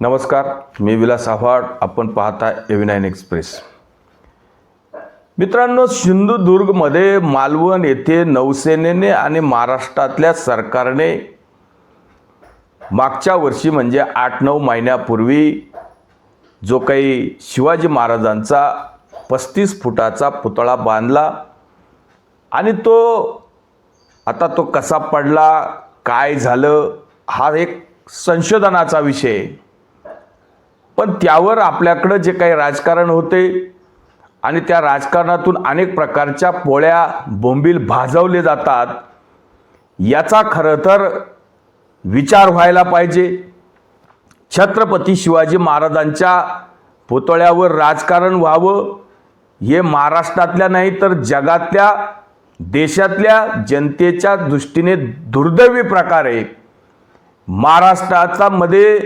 नमस्कार मी विलास आव्हाड आपण पाहता एव्हिनाईन एक्सप्रेस मित्रांनो सिंधुदुर्गमध्ये मालवण येथे नौसेनेने आणि महाराष्ट्रातल्या सरकारने मागच्या वर्षी म्हणजे आठ नऊ महिन्यापूर्वी जो काही शिवाजी महाराजांचा पस्तीस फुटाचा पुतळा बांधला आणि तो आता तो कसा पडला काय झालं हा एक संशोधनाचा विषय आहे. पण त्यावर आपल्याकडं जे काही राजकारण होते आणि त्या राजकारणातून अनेक प्रकारच्या पोळ्या बोंबील भाजवले जातात याचा खरं तर विचार व्हायला पाहिजे. छत्रपती शिवाजी महाराजांच्या पुतळ्यावर राजकारण व्हावं हे महाराष्ट्रातल्या नाही तर जगातल्या देशातल्या जनतेच्या दृष्टीने दुर्दैवी प्रकार आहे. महाराष्ट्राचा मध्ये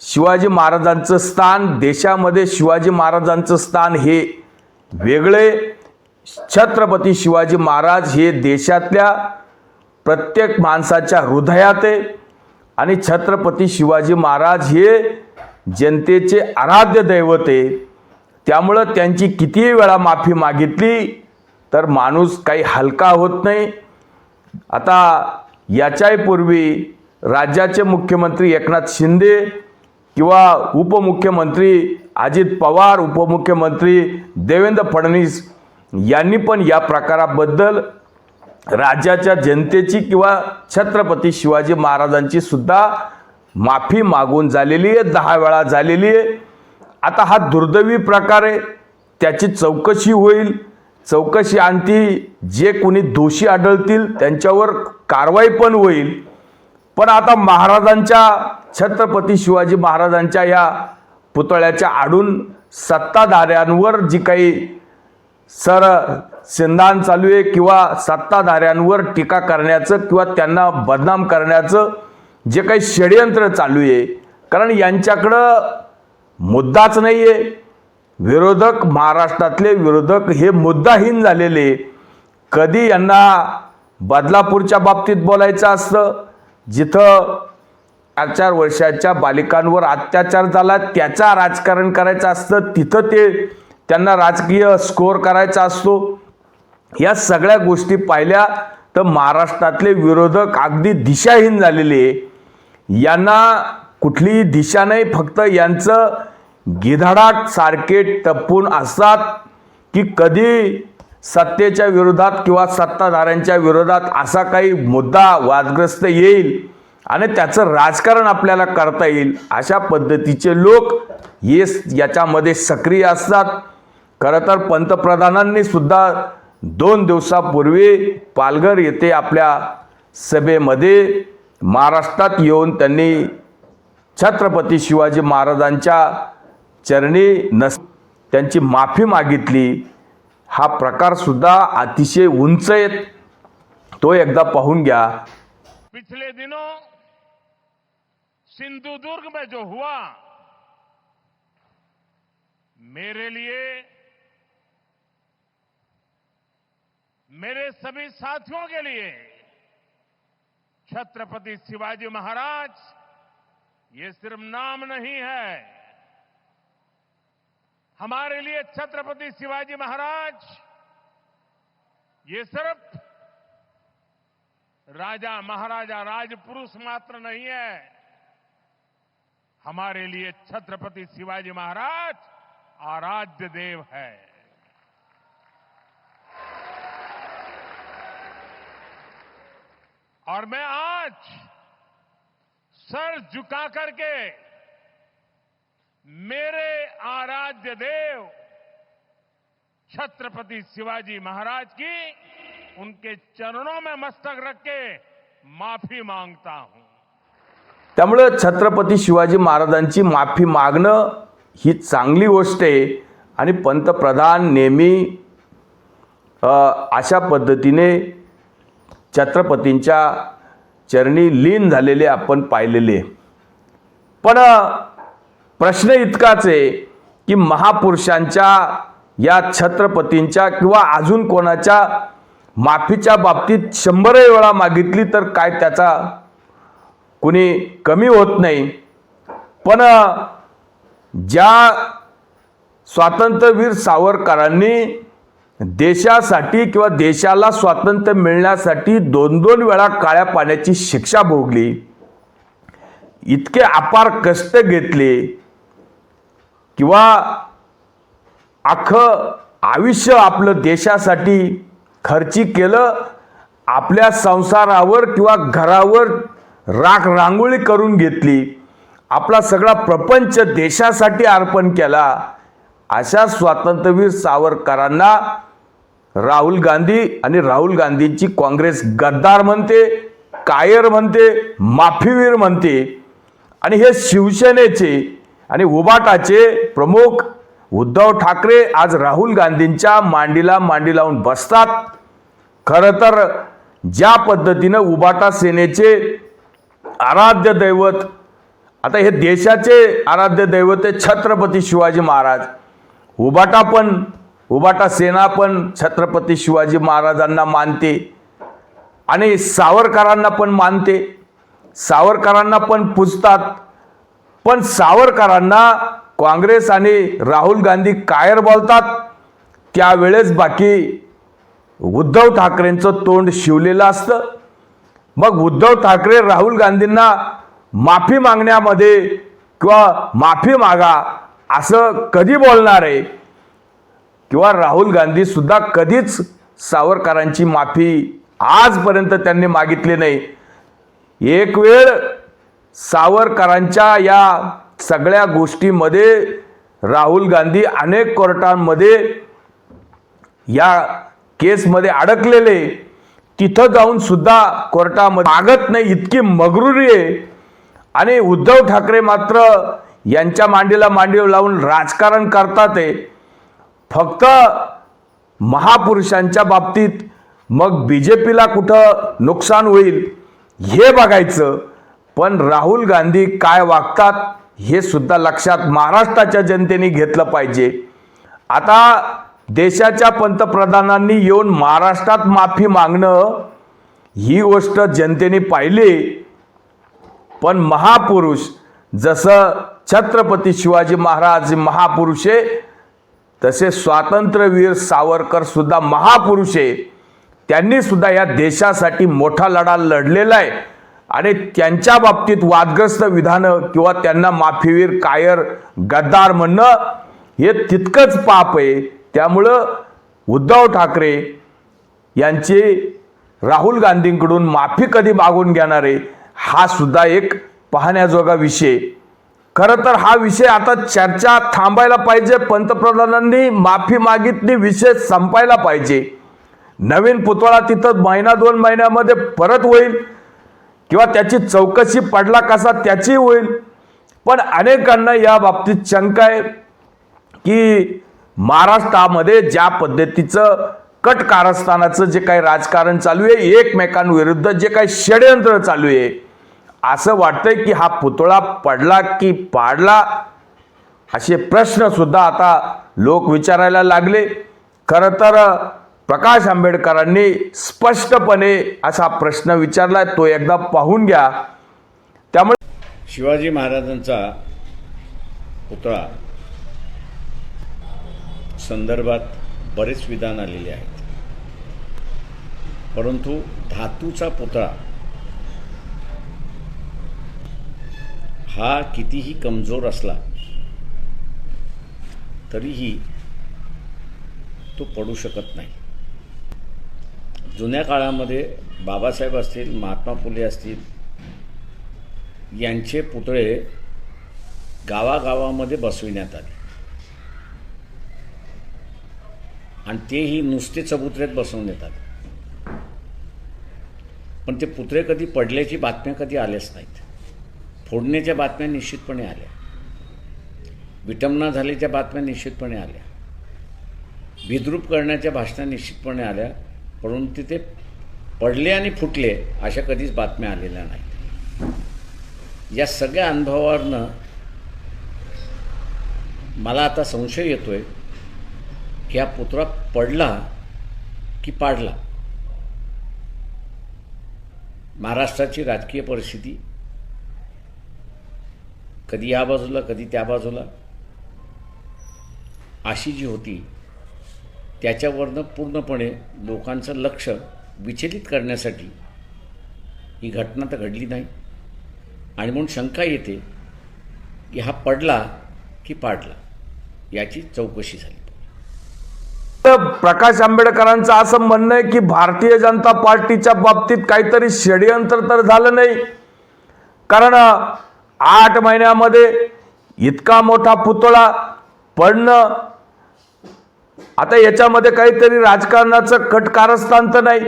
शिवाजी महाराजांचं स्थान देशामध्ये शिवाजी महाराजांचं स्थान हे वेगळे. छत्रपती शिवाजी महाराज हे देशातल्या प्रत्येक माणसाच्या हृदयात आहे. आणि छत्रपती शिवाजी महाराज हे जनतेचे आराध्य दैवत आहे. त्यामुळं त्यांची कितीही वेळा माफी मागितली तर माणूस काही हलका होत नाही. आता याच्याही पूर्वी राज्याचे मुख्यमंत्री एकनाथ शिंदे किंवा उपमुख्यमंत्री अजित पवार उपमुख्यमंत्री देवेंद्र फडणवीस यांनी पण या प्रकाराबद्दल राज्याच्या जनतेची किंवा छत्रपती शिवाजी महाराजांची सुद्धा माफी मागून झालेली आहे दहा वेळा झालेली आहे. आता हा दुर्दैवी प्रकार आहे त्याची चौकशी होईल. चौकशी आणती जे कोणी दोषी आढळतील त्यांच्यावर कारवाई पण होईल. पण आता महाराजांच्या छत्रपती शिवाजी महाराजांच्या या पुतळ्याच्या आडून सत्ताधाऱ्यांवर जी काही सर सिंधान चालू आहे किंवा सत्ताधाऱ्यांवर टीका करण्याचं किंवा त्यांना बदनाम करण्याचं जे काही षडयंत्र चालू आहे कारण यांच्याकडं मुद्दाच नाही आहे विरोधक महाराष्ट्रातले विरोधक हे मुद्दाहीन झालेले. कधी यांना बदलापूरच्या बाबतीत बोलायचं असतं जिथं चार चार वर्षाच्या बालिकांवर अत्याचार झाला. त्याचा राजकारण करायचं असतं तिथं ते त्यांना राजकीय स्कोअर करायचा असतो. या सगळ्या गोष्टी पाहिल्या तर महाराष्ट्रातले विरोधक अगदी दिशाहीन झालेले यांना कुठलीही दिशा नाही फक्त यांचं गिधाडाट सारखे टप्पून असतात की कधी सत्तेच्या विरोधात किंवा सत्ताधाऱ्यांच्या विरोधात असा काही मुद्दा वादग्रस्त येईल. आणि त्याचं राजकारण आपल्याला करता येईल अशा पद्धतीचे लोक हे याच्यामध्ये सक्रिय असतात. खरं तर पंतप्रधानांनी सुद्धा दोन दिवसापूर्वी पालघर येथे आपल्या सभेमध्ये महाराष्ट्रात येऊन त्यांनी छत्रपती शिवाजी महाराजांच्या चरणी नस त्यांची माफी मागितली. हा प्रकार सुद्धा अतिशय उंच आहेत. तो एकदा पाहून घ्या. पिछले दिनों सिंधुदुर्ग में जो हुआ, मेरे लिए, मेरे सभी साथियों के लिए, छत्रपति शिवाजी महाराज, ये सिर्फ़ नाम नहीं है। हमारे लिए छत्रपति शिवाजी महाराज, ये सिर्फ़ राजा महाराजा राजपुरुष मात्र नहीं है। हमारे लिए छत्रपति शिवाजी महाराज आराध्य देव है। और मैं आज सर झुका करके मेरे आराध्य देव छत्रपति शिवाजी महाराज की उनके चरणों में मस्तक रख के माफ़ी माँगता हूँ। त्यामुळं छत्रपती शिवाजी महाराजांची माफी मागणं ही चांगली गोष्ट आहे. आणि पंतप्रधान नेहमी अशा पद्धतीने छत्रपतींच्या चरणी लीन झालेले आपण पाहिलेले पण प्रश्न इतकाच आहे की महापुरुषांच्या या छत्रपतींच्या किंवा अजून कोणाच्या माफीच्या बाबतीत शंभरही वेळा मागितली तर काय त्याचा कुणी कमी होत नाही. पण ज्या स्वातंत्र्यवीर सावरकरांनी देशासाठी किंवा देशाला स्वातंत्र्य मिळण्यासाठी दोन दोन वेळा काळ्या पाण्याची शिक्षा भोगली इतके अपार कष्ट घेतले किंवा अख्खं आयुष्य आपलं देशासाठी खर्ची केलं आपल्या संसारावर किंवा घरावर राख रांगोळी करून घेतली. आपला सगळा प्रपंच देशासाठी अर्पण केला. अशा स्वातंत्र्यवीर सावरकरांना राहुल गांधी आणि राहुल गांधींची काँग्रेस गद्दार म्हणते कायर म्हणते माफीवीर म्हणते. आणि हे शिवसेनेचे आणि उबाटाचे प्रमुख उद्धव ठाकरे आज राहुल गांधींच्या मांडीला मांडी लावून बसतात. खरं तर ज्या पद्धतीनं उबाटा सेनेचे आराध्य दैवत. आता हे देशाचे आराध्य दैवत आहे छत्रपती शिवाजी महाराज. उबाटा पण उबाटा सेना पण छत्रपती शिवाजी महाराजांना मानते. आणि सावरकरांना पण मानते. सावरकरांना पण पुजतात. पण सावरकरांना काँग्रेस आणि राहुल गांधी कायर बोलतात. त्यावेळेस बाकी उद्धव ठाकरेंचं तोंड शिवलेलं असतं. मग उद्धव ठाकरे राहुल गांधींना माफी मागण्यामध्ये किंवा माफी मागा असं कधी बोलणार आहे? किंवा राहुल गांधी सुद्धा कधीच सावरकरांची माफी आजपर्यंत त्यांनी मागितली नाही. एक वेळ सावरकरांच्या या सगळ्या गोष्टीमध्ये राहुल गांधी अनेक कोर्टांमध्ये या केसमध्ये अडकलेले. तिथं जाऊन सुद्धा कोर्टामध्ये मागत नाही इतकी मगरुरी आहे. आणि उद्धव ठाकरे मात्र यांच्या मांडीला मांडी लावून राजकारण करतात आहे. फक्त महापुरुषांच्या बाबतीत मग बी जे पीला कुठं नुकसान होईल हे बघायचं. पण राहुल गांधी काय वागतात हे सुद्धा लक्षात महाराष्ट्राच्या जनतेने घेतलं पाहिजे. आता देशाच्या पंतप्रधानांनी येऊन महाराष्ट्रात माफी मागणं ही गोष्ट जनतेने पाहिली. पण महापुरुष जसं छत्रपती शिवाजी महाराज महापुरुष आहे तसे स्वातंत्र्यवीर सावरकर सुद्धा महापुरुष आहे त्यांनी सुद्धा या देशासाठी मोठा लढा लढलेला आहे. आणि त्यांच्या बाबतीत वादग्रस्त विधानं किंवा त्यांना माफीवीर कायर गद्दार म्हणणं हे तितकंच पाप आहे. त्यामुळं उद्धव ठाकरे यांची राहुल गांधींकडून माफी कधी मागून घेणारे हा सुद्धा एक पाहण्याजोगा विषय. खरं तर हा विषय आता चर्चा थांबायला पाहिजे. पंतप्रधानांनी माफी मागितली विषय संपायला पाहिजे. नवीन पुतळा तिथं महिना दोन महिन्यामध्ये परत होईल. किंवा त्याची चौकशी पडला कसा त्याची होईल. पण अनेकांना या बाबतीत शंका आहे की महाराष्ट्रामध्ये ज्या पद्धतीचं कट कारस्थानाचं जे काही राजकारण चालू आहे एकमेकांविरुद्ध जे काही षडयंत्र चालू आहे असं वाटतंय की हा पुतळा पडला की पाडला असे प्रश्न सुद्धा आता लोक विचारायला लागले. खरं तर प्रकाश आंबेडकरांनी स्पष्टपणे असा प्रश्न विचारलाय तो एकदा पाहून घ्या. त्यामुळे शिवाजी महाराजांचा पुतळा संदर्भात बरेच विधान आलेले आहेत. परंतु धातूचा पुतळा हा कितीही कमजोर असला तरीही तो पडू शकत नाही. जुन्या काळामध्ये बाबासाहेब असतील महात्मा फुले असतील यांचे पुतळे गावागावामध्ये बसविण्यात आले. आणि तेही नुसते चबुत्रेत बसवून येतात पण ते पुतळे कधी पडल्याची बातम्या कधी आल्याच नाहीत. फोडण्याच्या बातम्या निश्चितपणे आल्या. विटंबना झाल्याच्या बातम्या निश्चितपणे आल्या. विद्रूप करण्याच्या भाषणा निश्चितपणे आल्या परंतु ते पडले आणि फुटले अशा कधीच बातम्या आलेल्या नाहीत. या सगळ्या अनुभवावरनं मला आता संशय येतो आहे की हा पुतळा पडला की पाडला. महाराष्ट्राची राजकीय परिस्थिती. कधी या बाजूला कधी त्या बाजूला. अशी जी होती त्याच्यावरनं पूर्णपणे लोकांचं लक्ष विचलित करण्यासाठी ही घटना तर घडली नाही. आणि म्हणून शंका येते की हा पडला की पाडला याची चौकशी झाली. तर प्रकाश आंबेडकरांचं असं म्हणणं आहे की भारतीय जनता पार्टीच्या बाबतीत काहीतरी षडयंत्र तर झालं नाही. कारण आठ महिन्यामध्ये इतका मोठा पुतळा पडणं आता याच्यामध्ये काहीतरी राजकारणाचं कट कारस्थान तर नाही.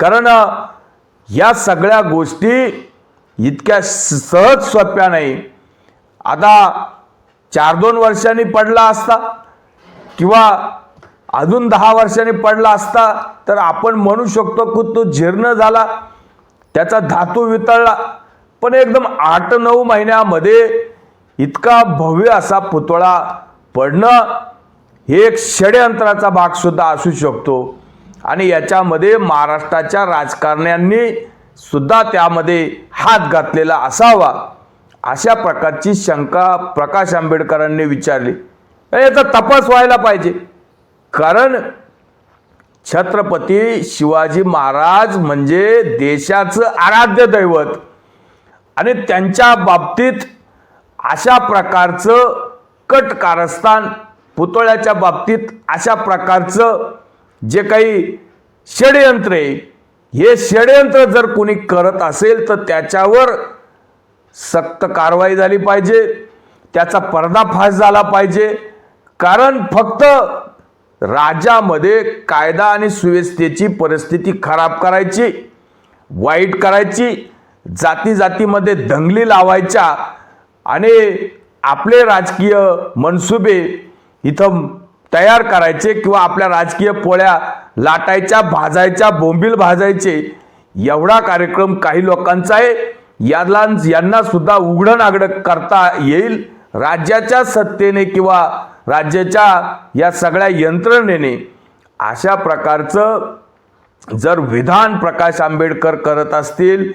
कारण या सगळ्या गोष्टी इतक्या सहज सोप्या नाही. आता चार दोन वर्षांनी पडला असता. किंवा अजून दहा वर्षांनी पडला असता तर आपण म्हणू शकतो की तो जीर्ण झाला त्याचा धातू वितळला. पण एकदम आठ नऊ महिन्यामध्ये इतका भव्य असा पुतळा पडणं हे एक षडयंत्राचा भाग सुद्धा असू शकतो. आणि याच्यामध्ये महाराष्ट्राच्या राजकारण्यांनी सुद्धा त्यामध्ये हात घातलेला असावा अशा प्रकारची शंका प्रकाश आंबेडकरांनी विचारली. याचा तपास व्हायला पाहिजे. कारण छत्रपती शिवाजी महाराज म्हणजे देशाचं आराध्य दैवत. आणि त्यांच्या बाबतीत अशा प्रकारचं कट कारस्थान पुतळ्याच्या बाबतीत अशा प्रकारचं जे काही षडयंत्र आहे हे षडयंत्र जर कोणी करत असेल तर त्याच्यावर सक्त कारवाई झाली पाहिजे. त्याचा पर्दाफाश झाला पाहिजे. कारण फक्त राज्यामध्ये कायदा आणि सुव्यवस्थेची परिस्थिती खराब करायची वाईट करायची जाती जातीमध्ये दंगली लावायच्या आणि आपले राजकीय मनसुबे इथं तयार करायचे किंवा आपल्या राजकीय पोळ्या लाटायच्या भाजायच्या बोंबील भाजायचे एवढा कार्यक्रम काही लोकांचा आहे. याला यांना सुद्धा उघडं नागडं करता येईल. राज्याच्या सत्तेने किंवा राज्याच्या या सगळ्या यंत्रणेने अशा प्रकारचं जर विधान प्रकाश आंबेडकर करत असतील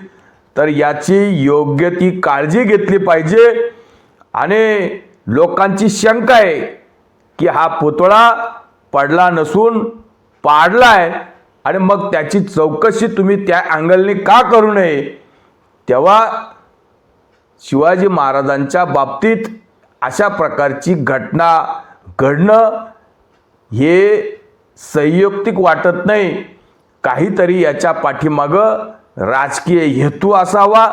तर याची योग्य ती काळजी घेतली पाहिजे. आणि लोकांची शंका आहे की हा पुतळा पडला नसून पाडलाय आणि मग त्याची चौकशी तुम्ही त्या अँगलने का करू नये? तेव्हा शिवाजी महाराजांच्या बाबतीत अशा प्रकारची घटना घडणं हे संयुक्तिक वाटत नाही. काहीतरी याच्या पाठीमागं राजकीय हेतू असावा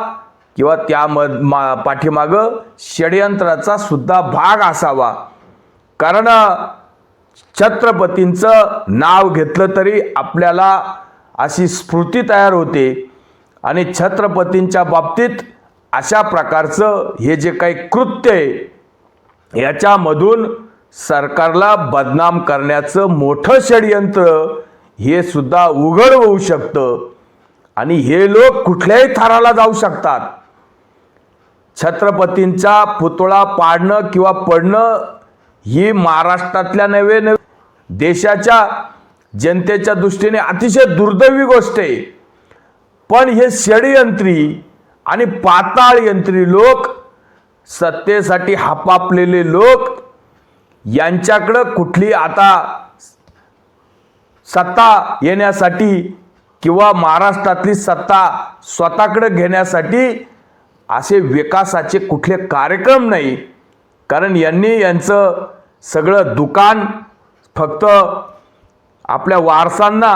किंवा त्या मध मा पाठीमागं षडयंत्राचा सुद्धा भाग असावा. कारण छत्रपतींचं नाव घेतलं तरी आपल्याला अशी स्फूर्ती तयार होते. आणि छत्रपतींच्या बाबतीत अशा प्रकारचं हे जे काही कृत्य आहे याच्यामधून सरकारला बदनाम करण्याचं मोठं षडयंत्र हे सुद्धा उघड होऊ शकतं. आणि हे लोक कुठल्याही थराला जाऊ शकतात. छत्रपतींचा पुतळा पाडणं किंवा पडणं ही महाराष्ट्रातल्या नव्हे नव्हे देशाच्या जनतेच्या दृष्टीने अतिशय दुर्दैवी गोष्ट आहे. पण हे षडयंत्री आणि पाताळ यंत्री लोक सत्तेसाठी हापापलेले लोक यांच्याकडं कुठली आता सत्ता येण्यासाठी किंवा महाराष्ट्रातली सत्ता स्वतःकडे घेण्यासाठी असे विकासाचे कुठले कार्यक्रम नाही. कारण यांनी यांचं सगळं दुकान फक्त आपल्या वारसांना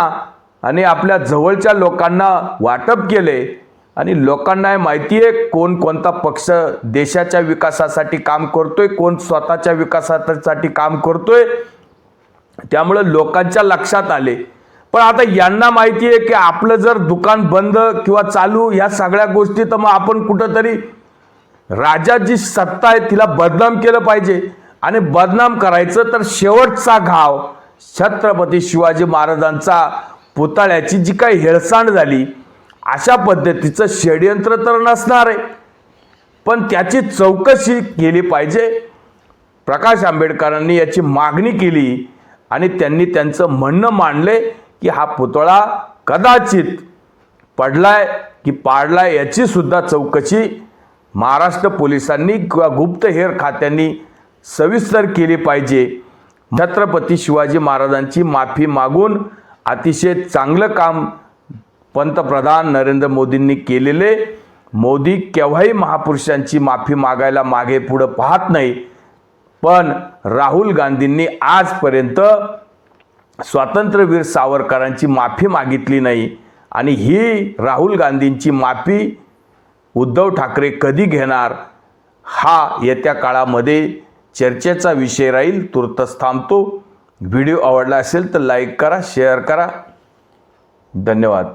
आणि आपल्या जवळच्या लोकांना वाटप केले. आणि लोकांना हे माहिती आहे कोण कोणता पक्ष देशाच्या विकासासाठी काम करतोय कोण स्वतःच्या विकासासाठी काम करतोय. त्यामुळं लोकांच्या लक्षात आले. पण आता यांना माहिती आहे की आपलं जर दुकान बंद किंवा चालू या सगळ्या गोष्टी तर मग आपण कुठंतरी राजा जी सत्ता आहे तिला बदनाम केलं पाहिजे. आणि बदनाम करायचं तर शेवटचा घाव छत्रपती शिवाजी महाराजांचा पुतळ्याची जी काही हेळसांड झाली अशा पद्धतीचं षडयंत्र तर नसणार आहे. पण त्याची चौकशी केली पाहिजे. प्रकाश आंबेडकरांनी याची मागणी केली आणि त्यांनी त्यांचं म्हणणं मांडले की हा पुतळा कदाचित पडलाय की पाडलाय याची सुद्धा चौकशी महाराष्ट्र पोलिसांनी किंवा गुप्तहेर खात्यांनी सविस्तर केली पाहिजे. छत्रपती शिवाजी महाराजांची माफी मागून अतिशय चांगलं काम पंतप्रधान नरेंद्र मोदींनी केलेले मोदी केव्हाही महापुरुषांची माफी मागायला मागे पुढं पाहत नाही पण राहुल गांधींनी आजपर्यंत स्वातंत्र्यवीर सावरकरांची माफी मागितली नाही आणि ही राहुल गांधींची माफी उद्धव ठाकरे कधी घेणार हा येत्या काळामध्ये चर्चेचा विषय राहील तुर्तच थांबतो. व्हिडिओ आवडला असेल तर लाईक करा शेअर करा. धन्यवाद.